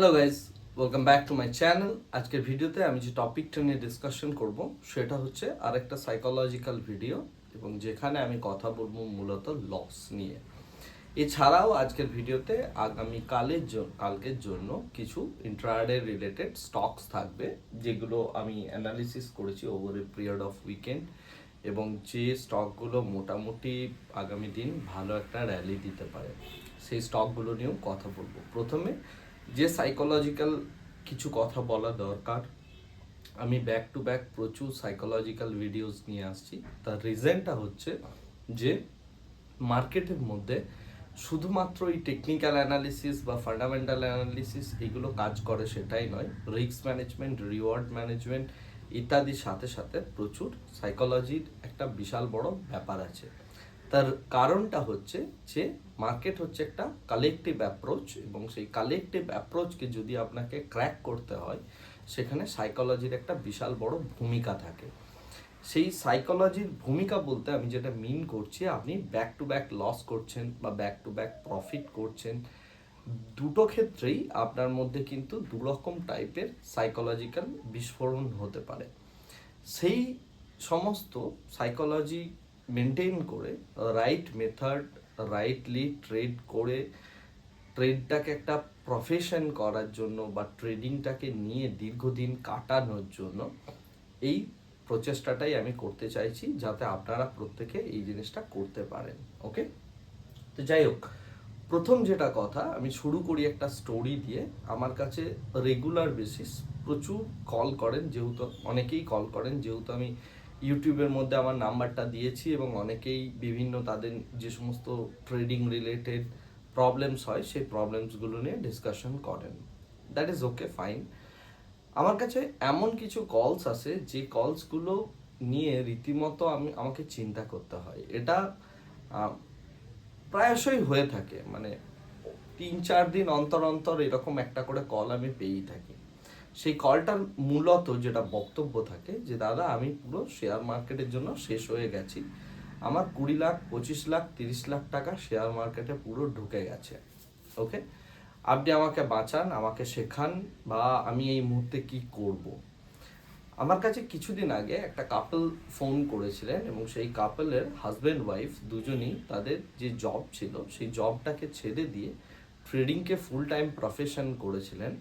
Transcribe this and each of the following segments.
Hello guys welcome back to my channel আজকের ভিডিওতে আমি যে টপিকটা নিয়ে ডিসকাশন করব, সেটা হচ্ছে আরেকটা সাইকোলজিক্যাল ভিডিও এবং যেখানে আমি কথা বলব মূলত লস নিয়ে। এছাড়াও আজকের ভিডিওতে আগামী কালের কালকের জন্য কিছু ইন্ট্রাডে রিলেটেড স্টকস থাকবে, যেগুলো আমি অ্যানালিসিস করেছি over a period of weekend এবং যে স্টকগুলো মোটামুটি আগামী দিন ভালো একটা র্যালি দিতে পারে। সেই স্টকগুলো নিয়েও কথা বলব। প্রথমে যে সাইকোলজিক্যাল কিছু কথা বলা দরকার, আমি ব্যাক টু ব্যাক প্রচুর সাইকোলজিক্যাল ভিডিওস নিয়ে আসছি। তার রিজনটা হচ্ছে যে মার্কেটের মধ্যে শুধুমাত্র এই টেকনিক্যাল অ্যানালিসিস বা ফান্ডামেন্টাল অ্যানালিসিস এগুলো কাজ করে সেটাই নয় রিস্ক ম্যানেজমেন্ট রিওয়ার্ড ম্যানেজমেন্ট ইত্যাদির সাথে সাথে প্রচুর সাইকোলজির একটা বিশাল বড় ব্যাপার আছে। তার কারণটা হচ্ছে যে মার্কেট হচ্ছে একটা কালেকটিভ অ্যাপ্রোচ এবং সেই কালেকটিভ অ্যাপ্রোচকে যদি আপনাকে ক্র্যাক করতে হয়, সেখানে সাইকোলজির একটা বিশাল বড় ভূমিকা থাকে। সেই সাইকোলজির ভূমিকা বলতে আমি যেটা মিন করছি, আপনি ব্যাক টু ব্যাক লস করছেন বা ব্যাক টু ব্যাক প্রফিট করছেন, দুটো ক্ষেত্রেই আপনার মধ্যে কিন্তু দুরকম টাইপের সাইকোলজিক্যাল বিস্ফোরণ হতে পারে। সেই সমস্ত সাইকোলজি মেনটেন করে রাইট মেথড রাইটলি ট্রেড করে ট্রেডটাকে একটা প্রফেশন করার জন্য বা ট্রেডিংটাকে নিয়ে দীর্ঘদিন কাটানোর জন্য এই প্রচেষ্টাটাই আমি করতে চাইছি, যাতে আপনারা প্রত্যেকে এই জিনিসটা করতে পারেন ওকে তো যাই হোক, প্রথম যেটা কথা, আমি শুরু করি একটা স্টোরি দিয়ে। আমার কাছে রেগুলার বেসিস প্রচুর কল করেন, যেহেতু অনেকেই কল করেন, যেহেতু আমি ইউটিউবের মধ্যে আমার নাম্বারটা দিয়েছি এবং অনেকেই বিভিন্ন তাদের যে সমস্ত ট্রেডিং রিলেটেড প্রবলেমস হয়, সেই প্রবলেমসগুলো নিয়ে ডিসকাশন করেন। দ্যাট ইজ ওকে ফাইন আমার কাছে এমন কিছু কলস আছে, যে কলসগুলো নিয়ে রীতিমতো আমি, আমাকে চিন্তা করতে হয়। এটা প্রায়শই হয়ে থাকে। মানে তিন চার দিন অন্তর অন্তর এরকম একটা করে কল আমি পেয়েই থাকি। সেই কলটার মূলত যেটা বক্তব্য থাকে যে, দাদা, আমি পুরো শেয়ার মার্কেটের জন্য শেষ হয়ে গেছি। আমার কুড়ি লাখ, পঁচিশ লাখ, তিরিশ লাখ টাকা শেয়ার মার্কেটে পুরো ঢুকে গেছে। ওকে আপনি আমাকে বাঁচান, আমাকে শেখান বা আমি এই মুহূর্তে কি করব। আমার কাছে কিছুদিন আগে একটা কাপল ফোন করেছিলেন এবং সেই কাপলের হাজব্যান্ড ওয়াইফ দুজনেই তাদের যে জব ছিল, সেই জবটাকে ছেড়ে দিয়ে ট্রেডিংকে ফুল টাইম প্রফেশন করেছিলেন।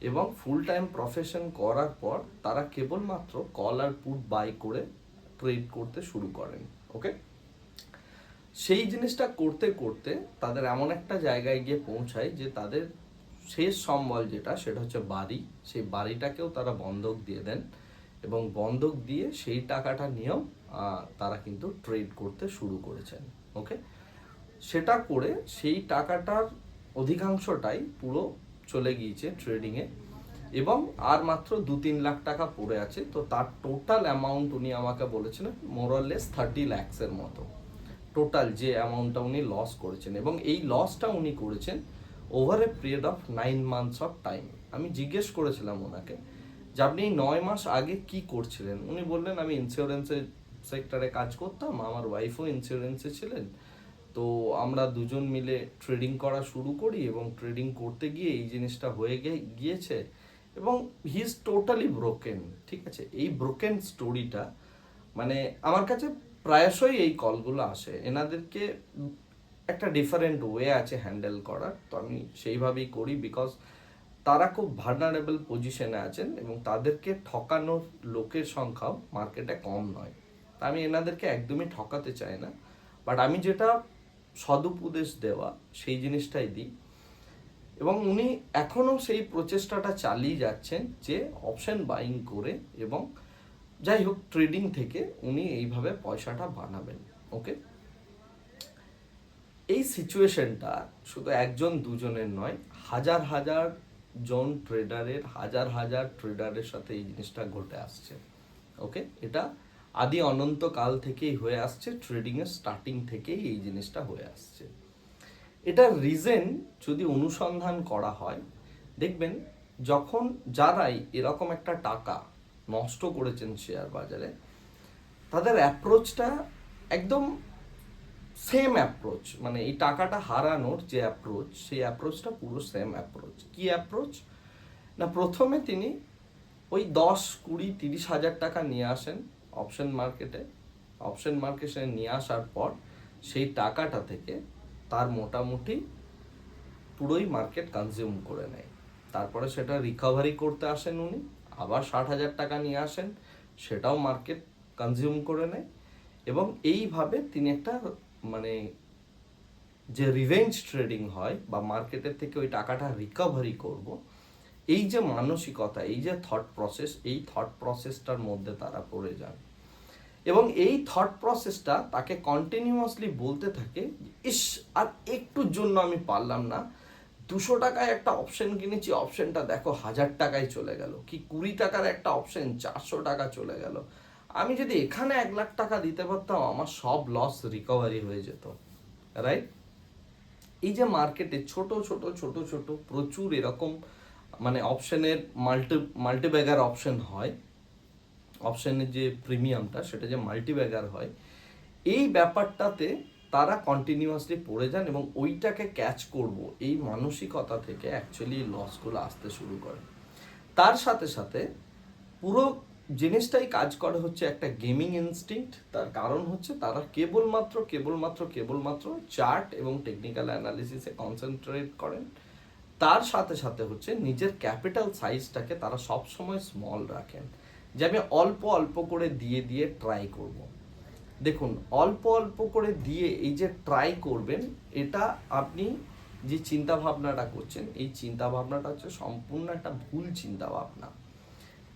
এবং ফুল টাইম প্রফেশন করার পর তারা কেবলমাত্র কল আর পুট বাই করে ট্রেড করতে শুরু করেন ওকে সেই জিনিসটা করতে করতে তাদের এমন একটা জায়গায় গিয়ে পৌঁছায় যে তাদের শেষ সম্বল যেটা সেটা হচ্ছে বাড়ি। সেই বাড়িটাকেও তারা বন্ধক দিয়ে দেন এবং বন্ধক দিয়ে সেই টাকাটা নিয়েও তারা কিন্তু ট্রেড করতে শুরু করেছেন ওকে সেটা করে সেই টাকাটার অধিকাংশটাই পুরো চলে গিয়েছে ট্রেডিংয়ে এবং আর মাত্র দু তিন লাখ টাকা পড়ে আছে। তো তার টোটাল অ্যামাউন্ট উনি আমাকে বলেছিলেন মোরলেস থার্টি ল্যাক্সের মতো। টোটাল যে অ্যামাউন্টটা উনি লস করেছেন। এবং এই লসটা উনি করেছেন over a period of nine months of time আমি জিজ্ঞেস করেছিলাম ওনাকে যে, আপনি নয় মাস আগে কি করছিলেন? উনি বললেন, আমি ইন্স্যুরেন্সের সেক্টরে কাজ করতাম। আমার ওয়াইফও ইন্স্যুরেন্সে ছিলেন। তো আমরা দুজন মিলে ট্রেডিং করা শুরু করি এবং ট্রেডিং করতে গিয়ে এই জিনিসটা হয়ে গিয়েছে এবং হি ইজ টোটালি ব্রোকেন ঠিক আছে? এই ব্রোকেন স্টোরিটা মানে আমার কাছে প্রায়শই এই কলগুলো আসে। এনাদেরকে একটা ডিফারেন্ট ওয়ে আছে হ্যান্ডেল করার, তো আমি সেইভাবেই করি বিকজ তারা খুব ভার্নারেবল পজিশনে আছেন এবং তাদেরকে ঠকানোর লোকের সংখ্যাও মার্কেটে কম নয়। তা আমি এনাদেরকে একদমই ঠকাতে চাই না। বাট আমি যেটা সদুপদেশ দেওয়া, সেই জিনিসটাই দিই। এবং উনি এখনও সেই প্রচেষ্টাটা চালিয়ে যাচ্ছেন যে অপশন বাইং করে এবং যাই হোক ট্রেডিং থেকে উনি এইভাবে পয়সাটা বানাবেন ওকে এই সিচুয়েশনটা শুধু একজন, দুজনের নয়, হাজার হাজার জন ট্রেডারের হাজার হাজার ট্রেডারের সাথে এই জিনিসটা ঘটে আসছে ওকে এটা আদি অনন্তকাল থেকেই হয়ে আসছে ট্রেডিংয়ের স্টার্টিং থেকেই এই জিনিসটা হয়ে আসছে। এটার রিজেন যদি অনুসন্ধান করা হয়, দেখবেন যখন যারাই এরকম একটা টাকা নষ্ট করেছেন শেয়ার বাজারে, তাদের অ্যাপ্রোচটা একদম সেম অ্যাপ্রোচ মানে এই টাকাটা হারানোর যে অ্যাপ্রোচ সেই অ্যাপ্রোচটা পুরো সেম অ্যাপ্রোচ কি অ্যাপ্রোচ না, প্রথমে তিনি ওই দশ, কুড়ি, তিরিশ হাজার টাকা নিয়ে আসেন অপশন মার্কেটে অপশন মার্কেটে নিয়ে আসার পর সেই টাকাটা থেকে তার মোটামুটি পুরোই মার্কেট কনজিউম করে নেয়। তারপরে সেটা রিকভারি করতে আসেন উনি, আবার ষাট হাজার টাকা নিয়ে আসেন, সেটাও মার্কেট কনজিউম করে নেয় এবং এইভাবে তিনি একটা মানে যে রিভেঞ্জ ট্রেডিং হয় বা মার্কেটের থেকে ওই টাকাটা রিকভারি করব, এই যে মানসিকতা, এই যে থট প্রসেস এই থট প্রসেসটার মধ্যে তারা পড়ে যান। এবং এই থট প্রসেসটা তাকে কন্টিনিউয়াসলি বলতে থাকে ইস, আর একটুর জন্য আমি পারলাম না। দুশো টাকায় একটা অপশন কিনেছি অপশনটা দেখো হাজার টাকায় চলে গেল। কি কুড়ি টাকার একটা অপশন চারশো টাকা চলে গেল। আমি যদি এখানে এক লাখ টাকা দিতে পারতাম, আমার সব লস রিকভারি হয়ে যেত। রাইট এই যে মার্কেটে ছোট ছোট ছোট ছোট প্রচুর এরকম মানে অপশনের মাল্টি মাল্টিব্যাগার অপশন হয় অপশনের যে প্রিমিয়ামটা সেটা যে মাল্টিব্যাগার হয়, এই ব্যাপারটাতে তারা কন্টিনিউয়াসলি পড়ে যান এবং ওইটাকে ক্যাচ করব, এই মানসিকতা থেকে অ্যাকচুয়ালি লসগুলো আসতে শুরু করে। তার সাথে সাথে পুরো জিনিসটাই কাজ করে হচ্ছে একটা গেমিং ইনস্টিংক্ট তার কারণ হচ্ছে তারা কেবলমাত্র কেবলমাত্র কেবলমাত্র চার্ট এবং টেকনিক্যাল অ্যানালিসিসে কনসেন্ট্রেট করেন। তার সাথে সাথে হচ্ছে নিজের ক্যাপিটাল সাইজটাকে তারা সবসময় স্মল রাখেন। যে আমি অল্প অল্প করে দিয়ে দিয়ে ট্রাই করব। দেখুন, অল্প অল্প করে দিয়ে এই যে ট্রাই করবেন, এটা আপনি যে চিন্তা ভাবনাটা করছেন, এই চিন্তা ভাবনাটা হচ্ছে সম্পূর্ণ একটা ভুল চিন্তা ভাবনা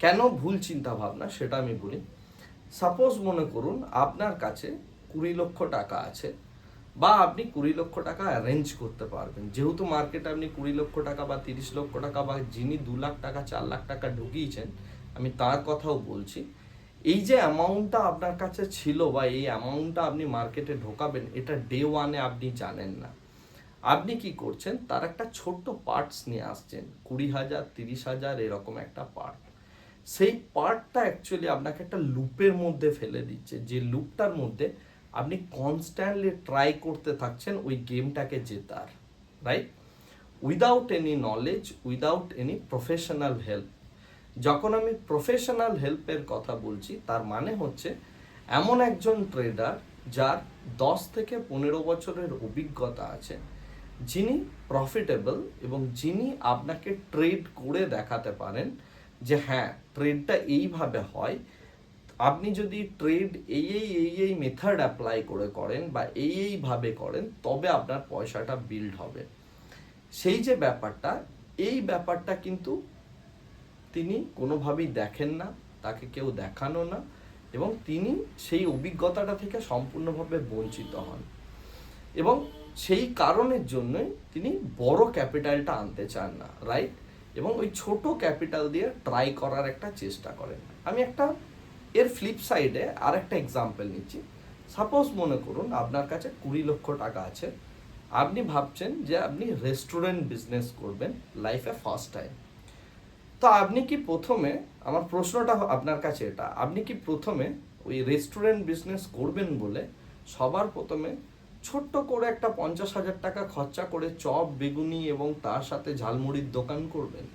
কেন ভুল চিন্তা ভাবনা সেটা আমি বলি। সাপোজ মনে করুন আপনার কাছে কুড়ি লক্ষ টাকা আছে বা আপনি কুড়ি লক্ষ টাকা অ্যারেঞ্জ করতে পারবেন। যেহেতু মার্কেটে আপনি কুড়ি লক্ষ টাকা বা তিরিশ লক্ষ টাকা বা যিনি দু লাখ টাকা, চার লাখ টাকা ঢুকিয়েছেন আমি তার কথাও বলছি। এই যে অ্যামাউন্টটা আপনার কাছে ছিল বা এই অ্যামাউন্টটা আপনি মার্কেটে ঢোকাবেন, এটা ডে ওয়ানে আপনি জানেন না। আপনি কি করছেন? তার একটা ছোট্ট পার্টস নিয়ে আসছেন, কুড়ি হাজার, তিরিশ হাজার, এরকম একটা পার্ট সেই পার্টটা অ্যাকচুয়ালি আপনাকে একটা লুপের মধ্যে ফেলে দিচ্ছে। যে লুপটার মধ্যে আপনি কনস্ট্যান্টলি ট্রাই করতে থাকছেন ওই গেমটাকে জেতার right without any knowledge without any professional help যখন আমি প্রফেশনাল হেল্পের কথা বলছি, তার মানে হচ্ছে এমন একজন ট্রেডার যার দশ থেকে পনেরো বছরের অভিজ্ঞতা আছে, যিনি প্রফিটেবল এবং যিনি আপনাকে ট্রেড করে দেখাতে পারেন যে হ্যাঁ ট্রেডটা এইভাবে হয়। আপনি যদি ট্রেড এই এই এই এই মেথড অ্যাপ্লাই করে করেন বা এই এইভাবে করেন, তবে আপনার পয়সাটা বিল্ড হবে। সেই যে ব্যাপারটা, এই ব্যাপারটা কিন্তু তিনি কোনোভাবেই দেখেন না, তাকে কেউ দেখানো না এবং তিনি সেই অভিজ্ঞতাটা থেকে সম্পূর্ণভাবে বঞ্চিত হন। এবং সেই কারণের জন্যই তিনি বড় ক্যাপিটালটা আনতে চান না রাইট এবং ওই ছোট ক্যাপিটাল দিয়ে ট্রাই করার একটা চেষ্টা করেন। আমি একটা, এর ফ্লিপ সাইডে আর একটা এক্সাম্পল নিচ্ছি। সাপোজ মনে করুন আপনার কাছে কুড়ি লক্ষ টাকা আছে। আপনি ভাবছেন যে আপনি রেস্টুরেন্ট বিজনেস করবেন লাইফে ফার্স্ট টাইম তো আপনি কি প্রথমে, আমার প্রশ্নটা আপনার কাছে এটা, আপনি কি প্রথমে ওই রেস্টুরেন্ট বিজনেস করবেন বলে সবার প্রথমে ছোট্ট করে একটা পঞ্চাশ হাজার টাকা খরচা করে চপ, বেগুনি এবং তার সাথে ঝালমুড়ির দোকান করবেন?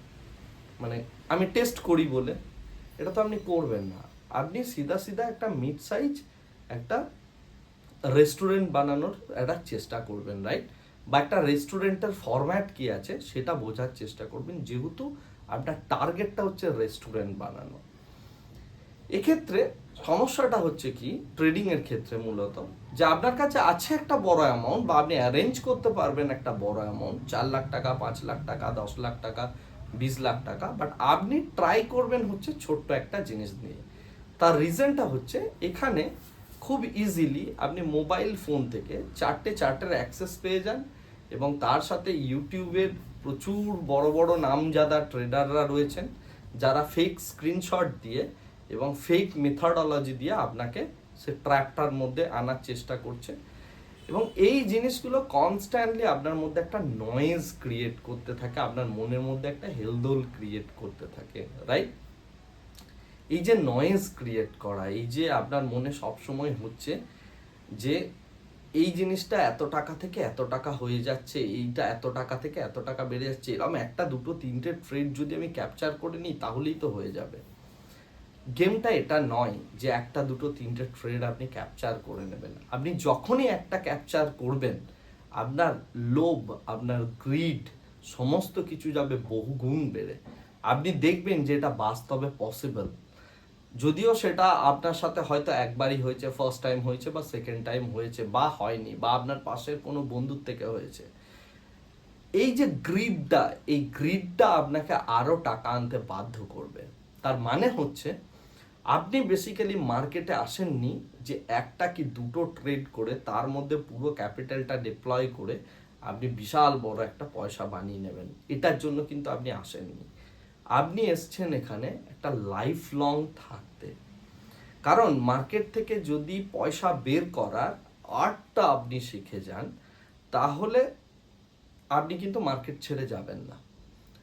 মানে আমি টেস্ট করি বলে, এটা তো আপনি করবেন না। আপনি সিধা সিধা একটা মিড সাইজ একটা রেস্টুরেন্ট বানানোর একটা চেষ্টা করবেন রাইট বা একটা রেস্টুরেন্টের ফরম্যাট কি আছে সেটা বোঝার চেষ্টা করবেন। যেহেতু আপনার টার্গেটটা হচ্ছে রেস্টুরেন্ট বানানো। এক্ষেত্রে সমস্যাটা হচ্ছে কি ট্রেডিং এর ক্ষেত্রে মূলত, যে আপনার কাছে আছে একটা বড় অ্যামাউন্ট বা আপনি অ্যারেঞ্জ করতে পারবেন একটা বড় অ্যামাউন্ট চার লাখ টাকা, পাঁচ লাখ টাকা, দশ লাখ টাকা, বিশ লাখ টাকা বাট আপনি ট্রাই করবেন হচ্ছে ছোট্ট একটা জিনিস নিয়ে। তার রিজনটা হচ্ছে, এখানে খুব ইজিলি আপনি মোবাইল ফোন থেকে চারটে চারটের অ্যাক্সেস পেয়ে যান এবং তার সাথে ইউটিউবের প্রচুর বড় বড় নামজাদা ট্রেডাররা রয়েছেন, যারা ফেক স্ক্রিনশট দিয়ে এবং ফেক মেথডোলজি দিয়ে আপনাকে সে ট্র্যাপটার মধ্যে আনার চেষ্টা করছে। এবং এই জিনিসগুলো কনস্ট্যান্টলি আপনার মধ্যে একটা নয়েজ ক্রিয়েট করতে থাকে, আপনার মনের মধ্যে একটা হেলদোল ক্রিয়েট করতে থাকে রাইট এই যে নয়েজ ক্রিয়েট করা, এই যে আপনার মনে সবসময় হচ্ছে যে এই জিনিসটা এত টাকা থেকে এত টাকা হয়ে যাচ্ছে, এইটা এত টাকা থেকে এত টাকা বেড়ে যাচ্ছে এরকম একটা দুটো তিনটে ট্রেড যদি আমি ক্যাপচার করে নিই, তাহলেই তো হয়ে যাবে। গেমটা এটা নয় যে একটা দুটো তিনটে ট্রেড আপনি ক্যাপচার করে নেবেন। আপনি যখনই একটা ক্যাপচার করবেন, আপনার লোভ, আপনার গ্রিড সমস্ত কিছু যাবে বহুগুণ বেড়ে। আপনি দেখবেন যে এটা বাস্তবে পসিবল যদিও সেটা আপনার সাথে হয়তো একবারই হয়েছে ফার্স্ট টাইম হয়েছে বা সেকেন্ড টাইম হয়েছে বা হয়নি বা আপনার পাশের কোনো বন্ধুর থেকে হয়েছে। এই যে গ্রিডটা এই গ্রিডটা আপনাকে আরও টাকা আনতে বাধ্য করবে। তার মানে হচ্ছে, আপনি বেসিক্যালি মার্কেটে আসেননি যে একটা কি দুটো ট্রেড করে তার মধ্যে পুরো ক্যাপিটালটা ডিপ্লয় করে আপনি বিশাল বড় একটা পয়সা বানিয়ে নেবেন। এটার জন্য কিন্তু আপনি আসেননি। আপনি এসছেন এখানে একটা লাইফ লং থাকতে। কারণ মার্কেট থেকে যদি পয়সা বের করার আর্টটা আপনি শিখে যান, তাহলে আপনি কিন্তু মার্কেট ছেড়ে যাবেন না।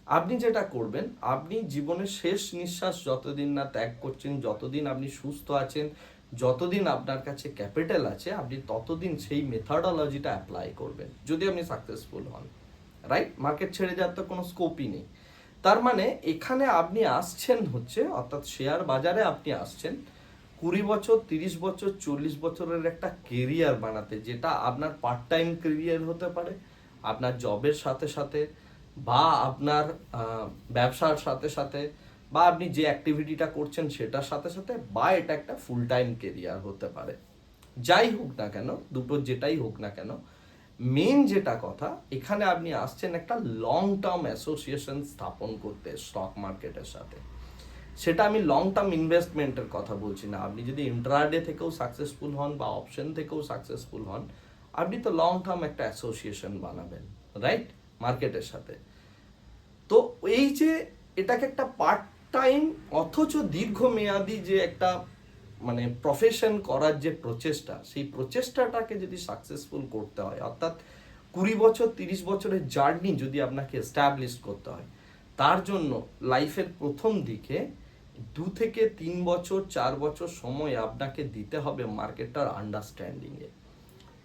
আপনি যেটা করবেন, আপনি জীবনের শেষ নিঃশ্বাস যতদিন না ত্যাগ করছেন, যতদিন আপনি সুস্থ আছেন, যতদিন আপনার কাছে ক্যাপিটাল আছে, আপনি ততদিন সেই মেথডোলজিটা অ্যাপ্লাই করবেন, যদি আপনি সাকসেসফুল হন। রাইট মার্কেট ছেড়ে যাওয়ার তো কোনো স্কোপই নেই। তার মানে এখানে আপনি আসছেন হচ্ছে, অর্থাৎ শেয়ার বাজারে আপনি আসছেন, কুড়ি বছর, তিরিশ বছর, চল্লিশ বছরের একটা কেরিয়ার বানাতে, যেটা আপনার পার্ট টাইম কেরিয়ার হতে পারে, আপনার জবের সাথে সাথে, বা আপনার ব্যবসার সাথে সাথে, বা আপনি যে অ্যাক্টিভিটিটা করছেন সেটার সাথে সাথে, বা এটা একটা ফুল টাইম কেরিয়ার হতে পারে। যাই হোক না কেন, দুটো যেটাই হোক না কেন মেন যেটা কথা, এখানে আপনি আসছেন একটা লং টার্ম অ্যাসোসিয়েশন স্থাপন করতে স্টক মার্কেটের সাথে। সেটা আমি লং টার্ম ইনভেস্টমেন্টের কথা বলছি না। আপনি যদি ইন্ট্রাডে থেকেও সাকসেসফুল হন বা অপশন থেকেও সাকসেসফুল হন, আপনি তো লং টার্ম একটা অ্যাসোসিয়েশন বানাবেন রাইট মার্কেটের সাথে। তো এই যে এটাকে একটা পার্ট টাইম অথচ দীর্ঘমেয়াদী যে একটা মানে প্রফেশন করার যে প্রচেষ্টা, সেই প্রচেষ্টাটাকে যদি সাকসেসফুল করতে হয়, অর্থাৎ কুড়ি বছর, তিরিশ বছরের জার্নি যদি আপনাকে এস্টাবলিশ করতে হয়, তার জন্য লাইফের প্রথম দিকে দু থেকে তিন বছর, চার বছর সময় আপনাকে দিতে হবে মার্কেটটার আন্ডারস্ট্যান্ডিংয়ে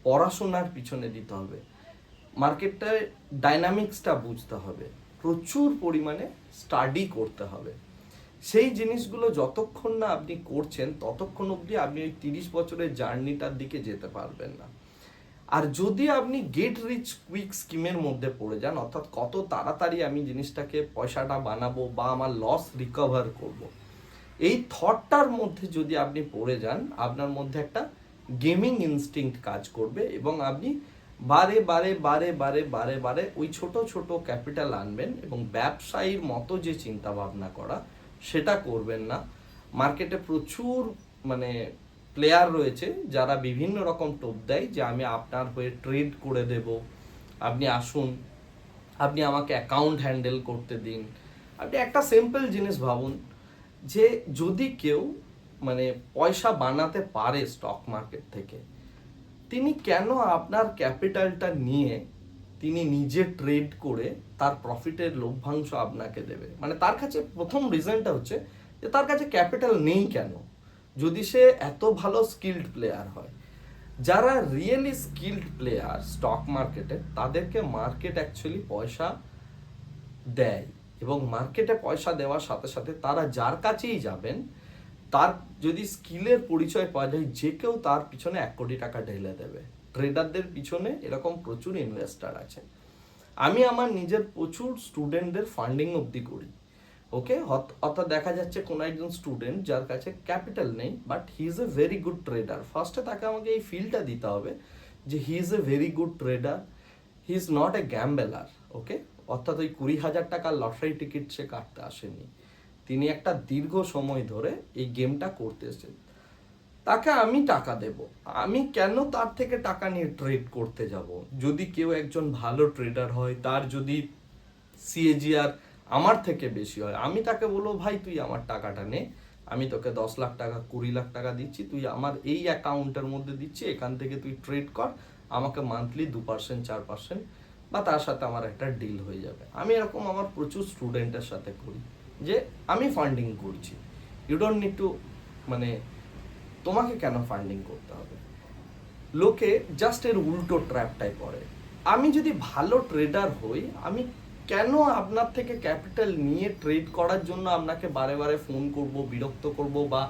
পড়াশোনার পিছনে দিতে হবে। মার্কেটটায় ডাইনামিক্সটা বুঝতে হবে। প্রচুর পরিমাণে স্টাডি করতে হবে। সেই জিনিসগুলো যতক্ষণ না আপনি করছেন, ততক্ষণ অবধি আপনি ওই তিরিশ বছরের জার্নিটার দিকে যেতে পারবেন না আর যদি আপনি গেট রিচ কুইক স্কিমের মধ্যে পড়ে যান, অর্থাৎ কত তাড়াতাড়ি আমি জিনিসটাকে পয়সাটা বানাবো বা আমার লস রিকভার করব। এই থটটার মধ্যে যদি আপনি পড়ে যান, আপনার মধ্যে একটা গেমিং ইনস্টিংক্ট কাজ করবে এবং আপনি বারে বারে বারে বারে বারে বারে ওই ছোট ছোট ক্যাপিটাল আনবেন এবং ব্যবসায়ীর মতো যে চিন্তা ভাবনা করা সেটা করবেন না। মার্কেটে প্রচুর মানে প্লেয়ার রয়েছে যারা বিভিন্ন রকম টোপ দেয় যে আমি আপনার হয়ে ট্রেড করে দেব। আপনি আসুন, আপনি আমাকে অ্যাকাউন্ট হ্যান্ডেল করতে দিন। আপনি একটা সিম্পল জিনিস ভাবুন যে যদি কেউ মানে পয়সা বানাতে পারে স্টক মার্কেট থেকে, তিনি কেন আপনার ক্যাপিটালটা নিয়ে তিনি নিজে ট্রেড করে তার প্রফিটের লভ্যাংশ আপনাকে দেবে। মানে তার কাছে প্রথম রিজনটা হচ্ছে যে তার কাছে ক্যাপিটাল নেই কেন? যদি সে এত ভালো স্কিল্ড প্লেয়ার হয়, যারা রিয়েলি স্কিল্ড প্লেয়ার স্টক মার্কেটে তাদেরকে মার্কেট অ্যাকচুয়ালি পয়সা দেয় এবং মার্কেটে পয়সা দেওয়ার সাথে সাথে তারা যার কাছেই যাবেন, তার যদি স্কিলের পরিচয় পাওয়া যায়, যে কেউ তার পিছনে এক কোটি টাকা ঢেলে দেবে। ট্রেডারদের পিছনে এরকম প্রচুর ইনভেস্টার আছে আমি আমার নিজের প্রচুর স্টুডেন্টদের ফান্ডিং অবধি করি ওকে অর্থাৎ দেখা যাচ্ছে কোনো একজন স্টুডেন্ট যার কাছে ক্যাপিটাল নেই but he is a very good trader ফার্স্টে তাকে আমাকে এই ফিলটা দিতে হবে যে he is a very good trader he is not a gambler okay অর্থাৎ ওই কুড়ি হাজার টাকার লটারি টিকিট সে কাটতে আসেনি। তিনি একটা দীর্ঘ সময় ধরে এই গেমটা করতে এসেছেন। তাকে আমি টাকা দেব। আমি কেন তার থেকে টাকা নিয়ে ট্রেড করতে যাব? যদি কেউ একজন ভালো ট্রেডার হয়, তার যদি সিএজিআর আমার থেকে বেশি হয়, আমি তাকে বলব, ভাই, তুই আমার টাকাটা নে। আমি তোকে দশ লাখ টাকা, কুড়ি লাখ টাকা দিচ্ছি। তুই আমার এই অ্যাকাউন্টের মধ্যে দিচ্ছি। এখান থেকে তুই ট্রেড কর। আমাকে মান্থলি দু পার্সেন্ট চার পার্সেন্ট বা তার সাথে আমার একটা ডিল হয়ে যাবে। আমি এরকম আমার প্রচুর স্টুডেন্টের সাথে করি যে আমি ফান্ডিং করছি। ইউ ডোন্ট নিড টু মানে তোমাকে কেন ফান্ডিং করতে হবে? লোকে জাস্ট এর উল্টো ট্র্যাপটাই পড়ে। আমি যদি ভালো ট্রেডার হই, আমি কেন আপনার থেকে ক্যাপিটাল নিয়ে ট্রেড করার জন্য আপনাকে বারে বারে ফোন করব, বিরক্ত করব বা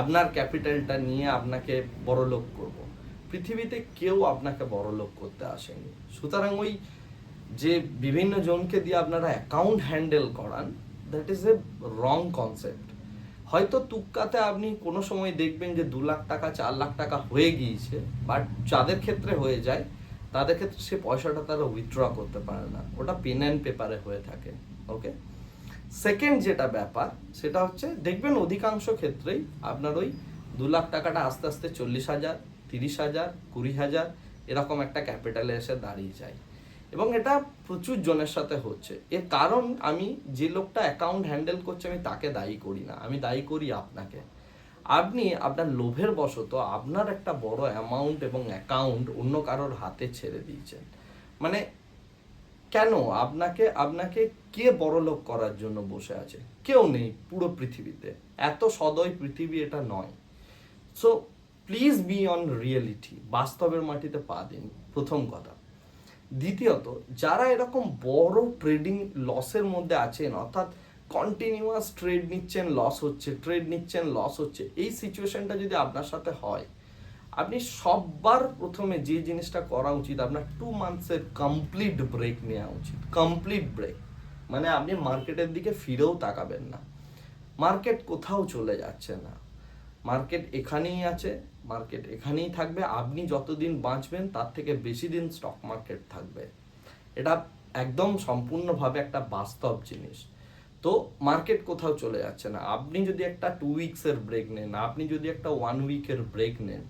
আপনার ক্যাপিটালটা নিয়ে আপনাকে বড়লোক করব? পৃথিবীতে কেউ আপনাকে বড়লোক করতে আসেনি। সুতরাং ওই যে বিভিন্ন জনকে দিয়ে আপনারা অ্যাকাউন্ট হ্যান্ডেল করান that is a wrong concept হয়তো তুক্কাতে আপনি কোনো সময় দেখবেন যে দু লাখ টাকা, চার লাখ টাকা হয়ে গিয়েছে বাট যাদের ক্ষেত্রে হয়ে যায়, তাদের ক্ষেত্রে সে পয়সাটা তারা উইথড্র করতে পারে না। ওটা পেন অ্যান্ড পেপারে হয়ে থাকে ওকে সেকেন্ড যেটা ব্যাপার, সেটা হচ্ছে দেখবেন অধিকাংশ ক্ষেত্রেই আপনার ওই দু লাখ টাকাটা আস্তে আস্তে চল্লিশ হাজার, তিরিশ হাজার, কুড়ি হাজার, এরকম একটা ক্যাপিটালে এসে দাঁড়িয়ে যায়। এবং এটা প্রচুর জনের সাথে হচ্ছে। এর কারণ আমি যে লোকটা অ্যাকাউন্ট হ্যান্ডেল করছে, আমি তাকে দায়ী করি না। আমি দায়ী করি আপনাকে। আপনি আপনার লোভের বশত আপনার একটা বড় অ্যামাউন্ট এবং অ্যাকাউন্ট অন্য কারোর হাতে ছেড়ে দিয়েছেন। মানে কেন? আপনাকে আপনাকে কে বড় লোক করার জন্য বসে আছে? কেউ নেই পুরো পৃথিবীতে। এত সদয় পৃথিবী এটা নয়। So please be on reality বাস্তবের মাটিতে পা দিন। প্রথম কথা। দ্বিতীয়ত, যারা এরকম বড় ট্রেডিং লসের মধ্যে আছেন, অর্থাৎ কন্টিনিউয়াস ট্রেড নিচ্ছেন লস হচ্ছে ট্রেড নিচ্ছেন লস হচ্ছে, এই সিচুয়েশনটা যদি আপনার সাথে হয়, আপনি সববার প্রথমে যে জিনিসটা করা উচিত, আপনার টু মান্থসের কমপ্লিট ব্রেক নেওয়া উচিত কমপ্লিট ব্রেক মানে আপনি মার্কেটের দিকে ফিরেও তাকাবেন না। মার্কেট কোথাও চলে যাচ্ছে না। মার্কেট এখানেই আছে মার্কেট এখানেই থাকবে, আপনি যতদিন বাঁচবেন, তার থেকে বেশি দিন স্টক মার্কেট থাকবে। এটা একদম সম্পূর্ণভাবে একটা বাস্তব জিনিস। তো মার্কেট কোথাও চলে যাচ্ছে না। আপনি যদি একটা টু উইকসের ব্রেক নেন, আপনি যদি একটা ওয়ান উইকের ব্রেক নেন,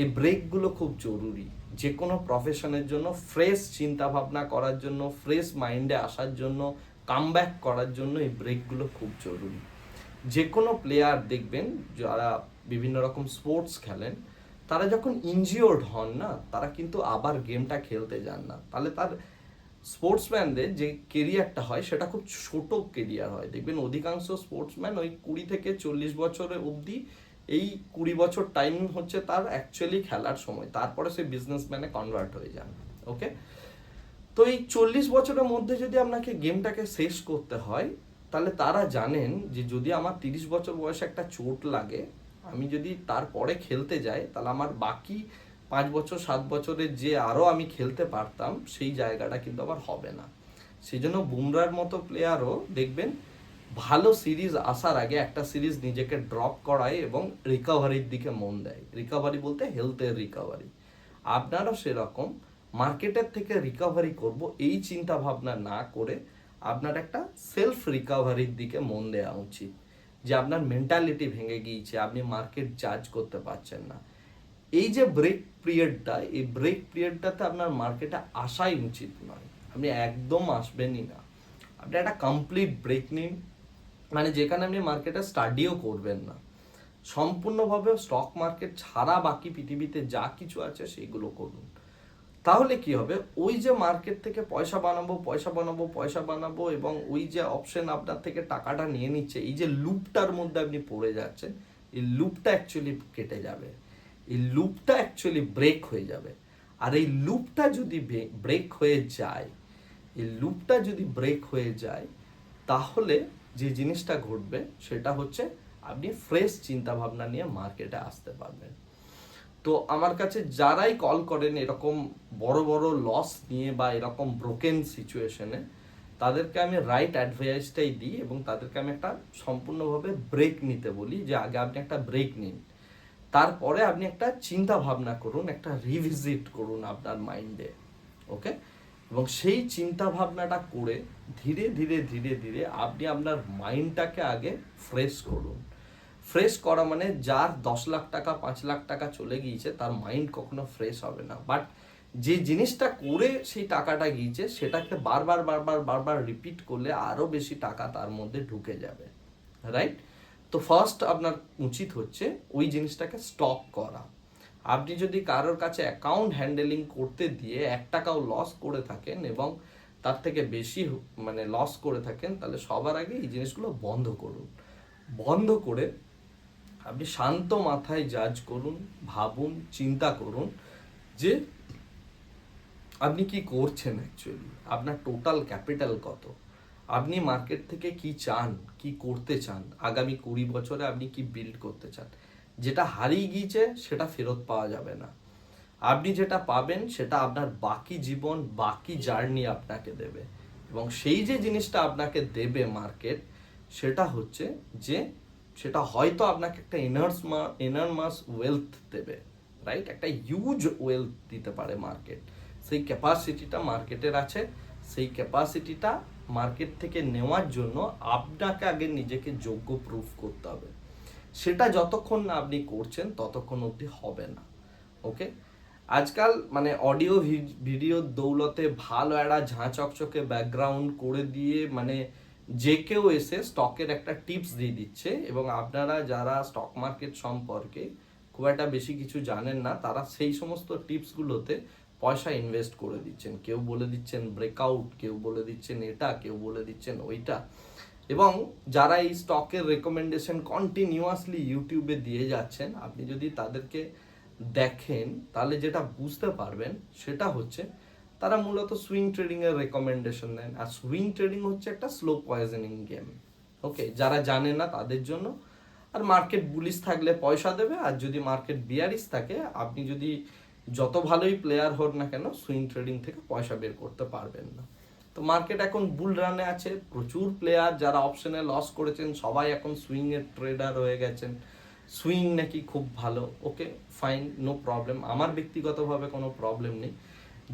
এই ব্রেকগুলো খুব জরুরি। যে কোনো প্রফেশনের জন্য ফ্রেশ চিন্তা ভাবনা করার জন্য ফ্রেশ মাইন্ডে আসার জন্য কামব্যাক করার জন্য এই ব্রেকগুলো খুব জরুরি। যে কোনো প্লেয়ার দেখবেন, যারা বিভিন্ন রকম স্পোর্টস খেলেন, তারা যখন ইনজিওর্ড হন না, তারা কিন্তু আবার গেমটা খেলতে যান না। তাহলে তার স্পোর্টসম্যানদের যে কেরিয়ারটা হয়, সেটা খুব ছোট কেরিয়ার হয়। দেখবেন অধিকাংশ স্পোর্টসম্যান ওই কুড়ি থেকে চল্লিশ বছরের অবধি এই কুড়ি বছর টাইম হচ্ছে তার অ্যাকচুয়ালি খেলার সময়। তারপরে সে বিজনেসম্যানে কনভার্ট হয়ে যান। ওকে তো এই চল্লিশ বছরের মধ্যে যদি আপনাকে গেমটাকে শেষ করতে হয় তাহলে তারা জানেন যে যদি আমার তিরিশ বছর বয়সে একটা চোট লাগে, আমি যদি তারপরে খেলতে যাই, তাহলে আমার বাকি পাঁচ বছর, সাত বছরের যে আরও আমি খেলতে পারতাম, সেই জায়গাটা কিন্তু আমার হবে না। সেই জন্য বুমরার মতো প্লেয়ারও দেখবেন, ভালো সিরিজ আসার আগে একটা সিরিজ নিজেকে ড্রপ করায় এবং রিকভারির দিকে মন দেয়। রিকভারি বলতে হেলথের রিকভারি আপনারও সেরকম মার্কেটের থেকে রিকভারি করব, এই চিন্তা ভাবনা না করে আপনার একটা সেলফ রিকভারির দিকে মন দেওয়া উচিত। যে আপনার মেন্টালিটি ভেঙে গিয়েছে, আপনি মার্কেট জাজ করতে পারছেন না। এই যে ব্রেক পিরিয়ডটা এই ব্রেক পিরিয়ডটাতে আপনার মার্কেটে আসাই উচিত নয়। আপনি একদম আসবেনই না। আপনি একটা কমপ্লিট ব্রেক নিন। মানে যেখানে আপনি মার্কেটে স্টাডিও করবেন না। সম্পূর্ণভাবে স্টক মার্কেট ছাড়া বাকি পৃথিবীতে যা কিছু আছে, সেগুলো করুন। তাহলে কি হবে? ওই যে মার্কেট থেকে পয়সা বানাবো পয়সা বানাবো পয়সা বানাবো এবং ওই যে অপশন আপনার থেকে টাকাটা নিয়ে নিচ্ছে, এই যে লুপটার মধ্যে আপনি পড়ে যাচ্ছেন, এই লুপটা অ্যাকচুয়ালি কেটে যাবে। এই লুপটা অ্যাকচুয়ালি ব্রেক হয়ে যাবে। আর এই লুপটা যদি ব্রেক হয়ে যায়, এই লুপটা যদি ব্রেক হয়ে যায়, তাহলে যে জিনিসটা ঘটবে, সেটা হচ্ছে আপনি ফ্রেশ চিন্তা ভাবনা নিয়ে মার্কেটে আসতে পারবেন। তো আমার কাছে যারাই কল করেন এরকম বড় বড় লস নিয়ে বা এরকম ব্রোকেন সিচুয়েশনে তাদেরকে আমি রাইট অ্যাডভাইসটাই দিই এবং তাদেরকে আমি একটা সম্পূর্ণভাবে ব্রেক নিতে বলি যে আগে আপনি একটা ব্রেক নিন। তারপরে আপনি একটা চিন্তা ভাবনা করুন, একটা রিভিজিট করুন আপনার মাইন্ডে ওকে এবং সেই চিন্তা ভাবনাটা করে ধীরে ধীরে ধীরে ধীরে আপনি আপনার মাইন্ডটাকে আগে ফ্রেশ করুন। ফ্রেশ করা মানে যার দশ লাখ টাকা, পাঁচ লাখ টাকা চলে গিয়েছে, তার মাইন্ড কখনো ফ্রেশ হবে না। বাট যে জিনিসটা করে সেই টাকাটা গিয়েছে, সেটাকে বারবার বারবার বারবার রিপিট করলে আরও বেশি টাকা তার মধ্যে ঢুকে যাবে। রাইট তো ফার্স্ট আপনার উচিত হচ্ছে ওই জিনিসটাকে স্টপ করা। আপনি যদি কারোর কাছে অ্যাকাউন্ট হ্যান্ডেলিং করতে দিয়ে এক টাকাও লস করে থাকেন এবং তার থেকে বেশি মানে লস করে থাকেন, তাহলে সবার আগে এই জিনিসগুলো বন্ধ করুন। বন্ধ করে আপনি শান্ত মাথায় জাজ করুন, ভাবুন, চিন্তা করুন যে আপনি কি করছেন অ্যাকচুয়ালি আপনার টোটাল ক্যাপিটাল কত? আপনি মার্কেট থেকে কি চান, কি করতে চান? আগামী কুড়ি বছরে আপনি কি বিল্ড করতে চান? যেটা হারিয়ে গিয়েছে, সেটা ফেরত পাওয়া যাবে না। আপনি যেটা পাবেন, সেটা আপনার বাকি জীবন, বাকি জার্নি আপনাকে দেবে। এবং সেই যে জিনিসটা আপনাকে দেবে মার্কেট সেটা হচ্ছে যে সেটা হয়তো আপনাকে একটা ইনার মাস ওয়েলথ দেবে রাইট একটা হিউজ ওয়েলথ দিতে পারে মার্কেট সেই ক্যাপাসিটিটা মার্কেটের আছে, সেই ক্যাপাসিটিটা মার্কেট থেকে নেওয়ার জন্য আপনাকে আগে নিজেকে যোগ্য প্রুফ করতে হবে। সেটা যতক্ষণ না আপনি করছেন, ততক্ষণ অবধি হবে না ওকে আজকাল মানে অডিও ভিডিওর দৌলতে ভালো একটা ঝাঁ চকচকে ব্যাকগ্রাউন্ড করে দিয়ে মানে যে কেউ এসে স্টকের একটা টিপস দিয়ে দিচ্ছে এবং আপনারা যারা স্টক মার্কেট সম্পর্কে খুব একটা বেশি কিছু জানেন না, তারা সেই সমস্ত টিপসগুলোতে পয়সা ইনভেস্ট করে দিচ্ছেন। কেউ বলে দিচ্ছেন ব্রেকআউট, কেউ বলে দিচ্ছেন এটা, কেউ বলে দিচ্ছেন ওইটা। এবং যারা এই স্টকের রেকমেন্ডেশন কন্টিনিউয়াসলি ইউটিউবে দিয়ে যাচ্ছেন, আপনি যদি তাদেরকে দেখেন, তাহলে যেটা বুঝতে পারবেন সেটা হচ্ছে তারা মূলত সুইং ট্রেডিং এর রেকমেন্ডেশন দেন। আর সুইং ট্রেডিং হচ্ছে একটা স্লো পয়জনিং গেম ওকে যারা জানে না তাদের জন্য। আর মার্কেট বুলিশ থাকলে পয়সা দেবে, আর যদি মার্কেট বিয়ারিস থাকে, আপনি যদি যত ভালোই প্লেয়ার হোক না কেন সুইং ট্রেডিং থেকে পয়সা বের করতে পারবেন না। তো মার্কেট এখন বুল রানে আছে, প্রচুর প্লেয়ার যারা অপশনে লস করেছেন, সবাই এখন সুইং এর ট্রেডার হয়ে গেছেন। সুইং নাকি খুব ভালো ওকে ফাইন নো প্রবলেম আমার ব্যক্তিগতভাবে কোনো প্রবলেম নেই।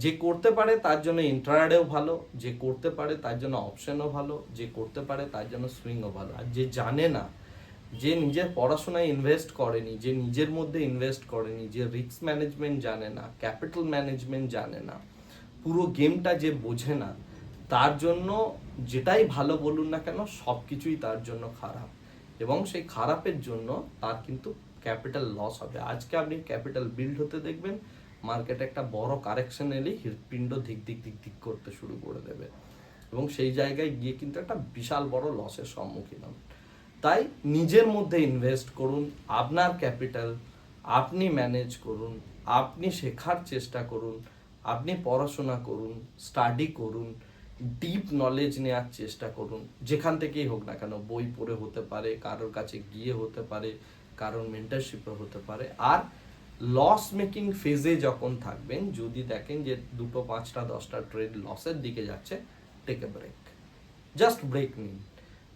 যে করতে পারে তার জন্য ইন্ট্রাডেও ভালো, যে করতে পারে তার জন্য অপশনও ভালো, যে করতে পারে তার জন্য সুইংও ভালো। আর যে জানে না, যে নিজের পড়াশোনায় ইনভেস্ট করেনি, যে নিজের মধ্যে ইনভেস্ট করেনি, যে রিস্ক ম্যানেজমেন্ট জানে না ক্যাপিটাল ম্যানেজমেন্ট জানে না, পুরো গেমটা যে বোঝে না, তার জন্য যেটাই ভালো বলুন না কেন সব কিছুই তার জন্য খারাপ। এবং সেই খারাপের জন্য তার কিন্তু ক্যাপিটাল লস হবে। আজকে আপনি ক্যাপিটাল বিল্ড হতে দেখবেন মার্কেটে একটা বড় কারেকশন এলেই হৃৎপিণ্ড ধিক ধিক ধিক ধিক করতে শুরু করে দেবে। এবং সেই জায়গায় গিয়ে কিন্তু একটা বিশাল বড় লসের সম্মুখীন হবেন। তাই নিজের মধ্যে ইনভেস্ট করুন, আপনার ক্যাপিটাল আপনি ম্যানেজ করুন, আপনি শেখার চেষ্টা করুন, আপনি পড়াশোনা করুন স্টাডি করুন ডিপ নলেজ নেওয়ার চেষ্টা করুন, যেখান থেকেই হোক না কেন, বই পড়ে হতে পারে, কারোর কাছে গিয়ে হতে পারে, কারোর মেন্টারশিপে হতে পারে, আর লস মেকিং ফেজে যখন থাকবেন, যদি দেখেন যে দুটো পাঁচটা দশটা ট্রেড লসের দিকে যাচ্ছে take a break just break নিন।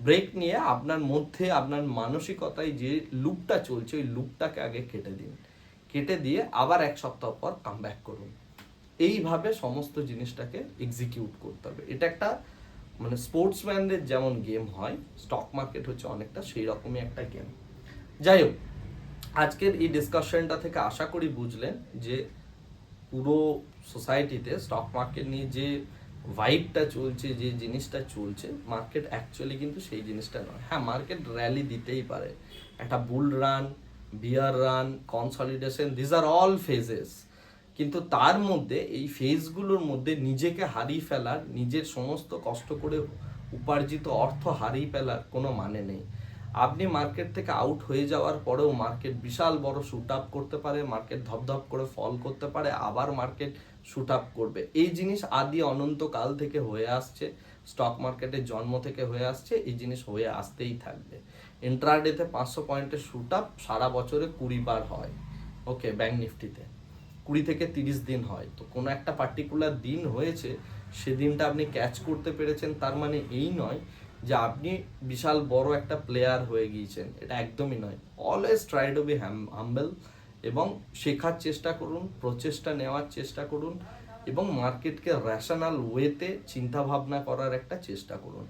ব্রেক নিয়ে আপনার মধ্যে আপনার মানসিকতায় যে লুপটা চলছে, ওই লুপটাকে আগে কেটে দিন। কেটে দিয়ে আবার এক সপ্তাহ পর কাম ব্যাক করুন। এইভাবে সমস্ত জিনিসটাকে এক্সিকিউট করতে হবে। এটা একটা মানে স্পোর্টসম্যানদের যেমন গেম হয় স্টক মার্কেট হচ্ছে অনেকটা সেই রকমই একটা গেম যাই হোক আজকের এই ডিসকাশনটা থেকে আশা করি বুঝলেন যে পুরো সোসাইটিতে স্টক মার্কেট নিয়ে যে ভাইবটা চলছে, যে জিনিসটা চলছে মার্কেট অ্যাকচুয়ালি কিন্তু সেই জিনিসটা নয়। হ্যাঁ মার্কেট র্যালি দিতেই পারে। একটা bull run bear run consolidation this are all phases কিন্তু তার মধ্যে, এই ফেজগুলোর মধ্যে নিজেকে হারিয়ে ফেলার, নিজের সমস্ত কষ্ট করে উপার্জিত অর্থ হারিয়ে ফেলার কোনো মানে নেই। আপনি মার্কেট থেকে আউট হয়ে যাওয়ার পরেও মার্কেট বিশাল বড় শুট আপ করতে পারে মার্কেট ধপধপ করে ফল করতে পারে, আবার মার্কেট শুট আপ করবে। এই জিনিস আদি অনন্তকাল থেকে হয়ে আসছে স্টক মার্কেটের জন্ম থেকে হয়ে আসছে, এই জিনিস হয়ে আসতেই থাকবে। ইন্ট্রাডেতে পাঁচশো পয়েন্টের শুট আপ সারা বছরে কুড়ি বার হয় ওকে ব্যাঙ্ক নিফটিতে কুড়ি থেকে তিরিশ দিন হয়। তো কোনো একটা পার্টিকুলার দিন হয়েছে, সেদিনটা আপনি ক্যাচ করতে পেরেছেন, তার মানে এই নয় যে আপনি বিশাল বড় একটা প্লেয়ার হয়ে গিয়েছেন, এটা একদমই নয়। Always try to be humble এবং শেখার চেষ্টা করুন, প্রচেষ্টা নেওয়ার চেষ্টা করুন এবং মার্কেটকে র্যাশনাল ওয়েতে চিন্তা ভাবনা করার একটা চেষ্টা করুন।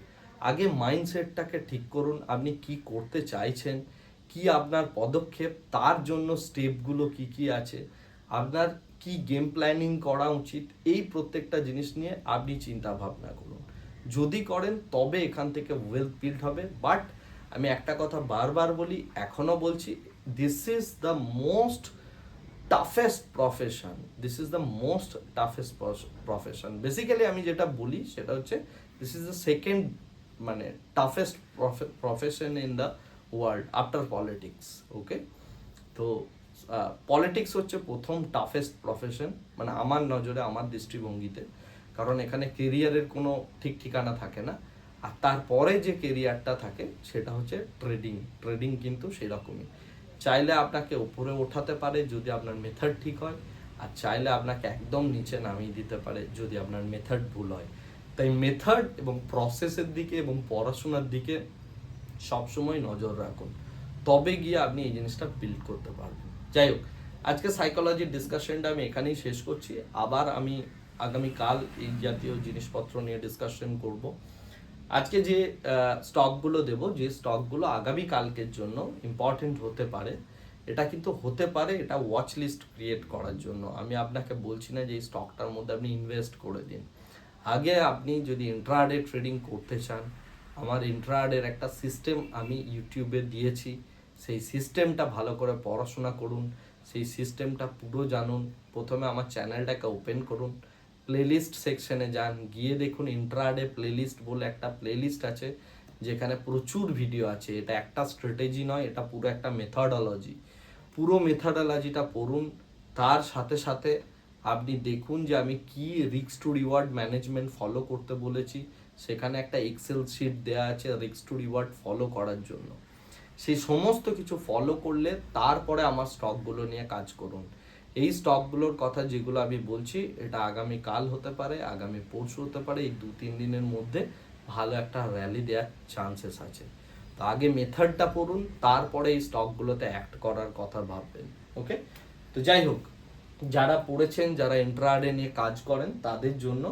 আগে মাইন্ডসেটটাকে ঠিক করুন, আপনি কি করতে চাইছেন, কি আপনার পদক্ষেপ, তার জন্য স্টেপগুলো কি কি আছে, আপনার কি গেম প্ল্যানিং করা উচিত, এই প্রত্যেকটা জিনিস নিয়ে আপনি চিন্তা ভাবনা করুন। যদি করেন, তবে এখান থেকে ওয়েলথ বিল্ড হবে। বাট আমি একটা কথা বারবার বলি এখনও বলছি this is the most toughest profession this is the most toughest profession basically আমি যেটা বলি, সেটা হচ্ছে দিস ইজ দ্য সেকেন্ড মানে toughest profession in the world after politics okay তো পলিটিক্স হচ্ছে প্রথম টাফেস্ট প্রফেশন মানে আমার নজরে, আমার দৃষ্টিভঙ্গিতে। কারণ এখানে কেরিয়ারের কোনো ঠিক ঠিকানা থাকে না। আর তারপরে যে কেরিয়ারটা থাকে, সেটা হচ্ছে ট্রেডিং ট্রেডিং কিন্তু সেরকমই। চাইলে আপনাকে উপরে ওঠাতে পারে যদি আপনার মেথড ঠিক হয়, আর চাইলে আপনাকে একদম নিচে নামিয়ে দিতে পারে যদি আপনার মেথড ভুল হয়। তাই মেথড এবং প্রসেসের দিকে এবং পড়াশোনার দিকে সবসময় নজর রাখুন। তবে গিয়ে আপনি এই জিনিসটা বিল্ড করতে পারবেন। যাই হোক, আজকে সাইকোলজির ডিসকাশনটা আমি এখানেই শেষ করছি। আবার আমি আগামীকাল এই জাতীয় জিনিসপত্র নিয়ে ডিসকাশন করব। আজকে যে স্টকগুলো দেব, যে স্টকগুলো আগামী কালকের জন্য ইম্পর্টেন্ট হতে পারে, এটা কিন্তু হতে পারে এটা ওয়াচ লিস্ট ক্রিয়েট করার জন্য। আমি আপনাকে বলছি না যে এই স্টকটার মধ্যে আপনি ইনভেস্ট করে দিন। আগে আপনি যদি ইন্ট্রাডে ট্রেডিং করতে চান, আমার ইন্ট্রাডের একটা সিস্টেম আমি ইউটিউবে দিয়েছি। সেই সিস্টেমটা ভালো করে পড়াশোনা করুন, সেই সিস্টেমটা পুরো জানুন। প্রথমে আমার চ্যানেলটাকে ওপেন করুন। প্লেলিস্ট সেকশনে যান, গিয়ে দেখুন ইন্ট্রাডে প্লেলিস্ট বলে একটা প্লেলিস্ট আছে, যেখানে প্রচুর ভিডিও আছে। এটা একটা স্ট্র্যাটেজি নয়, এটা পুরো একটা মেথডোলজি পুরো মেথডোলজিটা পড়ুন, তার সাথে সাথে আপনি দেখুন যে আমি কি রিক্স টু রিওয়ার্ড ম্যানেজমেন্ট ফলো করতে বলেছি। সেখানে একটা এক্সেল শিট দেওয়া আছে রিক্স টু রিওয়ার্ড ফলো করার জন্য। সেই সমস্ত কিছু ফলো করলে তারপরে আমার স্টকগুলো নিয়ে কাজ করুন। এই স্টকগুলোর কথা যেগুলো আমি বলছি, এটা আগামী কাল হতে পারে, আগামী পরশু হতে পারে, এই দু তিন দিনের মধ্যে ভালো একটা র্যালি দেওয়ার চান্সেস আছে। তো আগে মেথডটা পড়ুন, তারপরে এই স্টকগুলোতে অ্যাক্ট করার কথা ভাববেন ওকে তো যাই হোক, যারা পড়েছেন, যারা ইন্ট্রাডে নিয়ে কাজ করেন, তাদের জন্য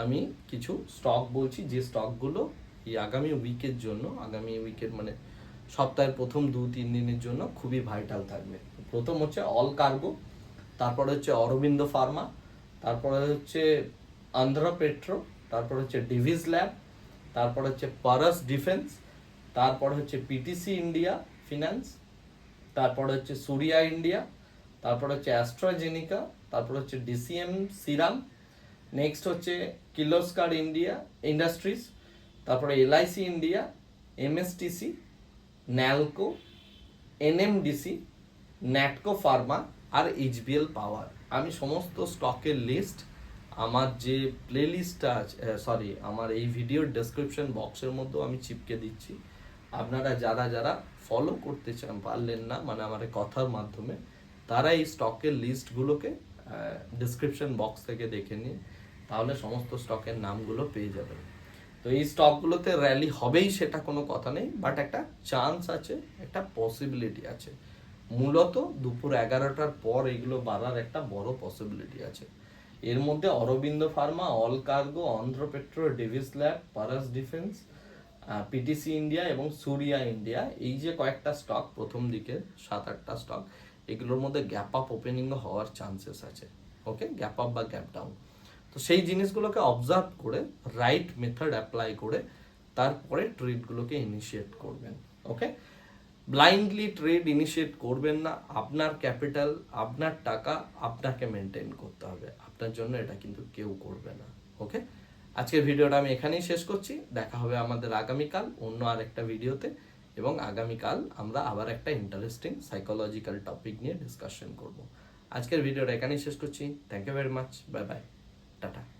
আমি কিছু স্টক বলছি, যে স্টকগুলো এই আগামী উইকের জন্য, আগামী উইকের মানে সপ্তাহের প্রথম দু তিন দিনের জন্য খুবই ভাইটাল থাকবে। প্রথম হচ্ছে অল কার্গো তারপরে হচ্ছে অরবিন্দ ফার্মা, তারপরে হচ্ছে আন্ধ্র পেট্রো, তারপরে হচ্ছে ডিভিস ল্যাব, তারপরে হচ্ছে পারস ডিফেন্স, তারপরে হচ্ছে পিটিসি ইন্ডিয়া ফিনান্স, তারপরে হচ্ছে সুরিয়া ইন্ডিয়া, তারপরে হচ্ছে অ্যাস্ট্রাজেনিকা, তারপরে হচ্ছে ডিসিএম সিরাম, নেক্সট হচ্ছে কিলোস্কার ইন্ডিয়া ইন্ডাস্ট্রিজ, তারপরে LIC India, MSTC, Nalco, NMDC, Natco pharma আর এইচ এইচবিএল পাওয়ার। আমি সমস্ত স্টকের লিস্ট আমার যে প্লে লিস্টটা আছে সরি আমার এই ভিডিওর ডেসক্রিপশন বক্সের মধ্যেও আমি চিপকে দিচ্ছি। আপনারা যারা যারা ফলো করতে চান, পারলেন না মানে আমার কথার মাধ্যমে, তারা এই স্টকের লিস্টগুলোকে ডিসক্রিপশন বক্স থেকে দেখে নিন, তাহলে সমস্ত স্টকের নামগুলো পেয়ে যাবেন। তো এই স্টকগুলোতে র্যালি হবেই, সেটা কোনো কথা নেই বাট একটা চান্স আছে, একটা পসিবিলিটি আছে। মূলত দুপুর এগারোটার পর এগুলো বাড়ার একটা বড় পসিবিলিটি আছে। এর মধ্যে Aurobindo pharma, all cargo Andhra petro Divi's lab, Paras defence PTC India এবং সুরিয়া ইন্ডিয়া এই যে কয়েকটা স্টক প্রথম দিকে সাত আটটা স্টক এগুলোর মধ্যে গ্যাপ আপ ওপেনিং হওয়ার চান্সেস আছে। ওকে গ্যাপ আপ বা গ্যাপ ডাউন তো সেই জিনিসগুলোকে অবজার্ভ করে রাইট মেথড অ্যাপ্লাই করে, তারপরে ট্রেডগুলোকে ইনিশিয়েট করবেন। ওকে ব্লাইন্ডলি ট্রেড ইনিশিয়েট করবেন না। আপনার ক্যাপিটাল আপনার টাকা আপনাকে মেনটেন করতে হবে। আপনার জন্য এটা কিন্তু কেউ করবে না। ওকে আজকের ভিডিওটা আমি এখানেই শেষ করছি। দেখা হবে আমাদের আগামীকাল অন্য আর একটা ভিডিওতে। এবং আগামীকাল আমরা আবার একটা ইন্টারেস্টিং সাইকোলজিক্যাল টপিক নিয়ে ডিসকাশন করব। আজকের ভিডিওটা এখানেই শেষ করছি। Thank you very much bye bye tata.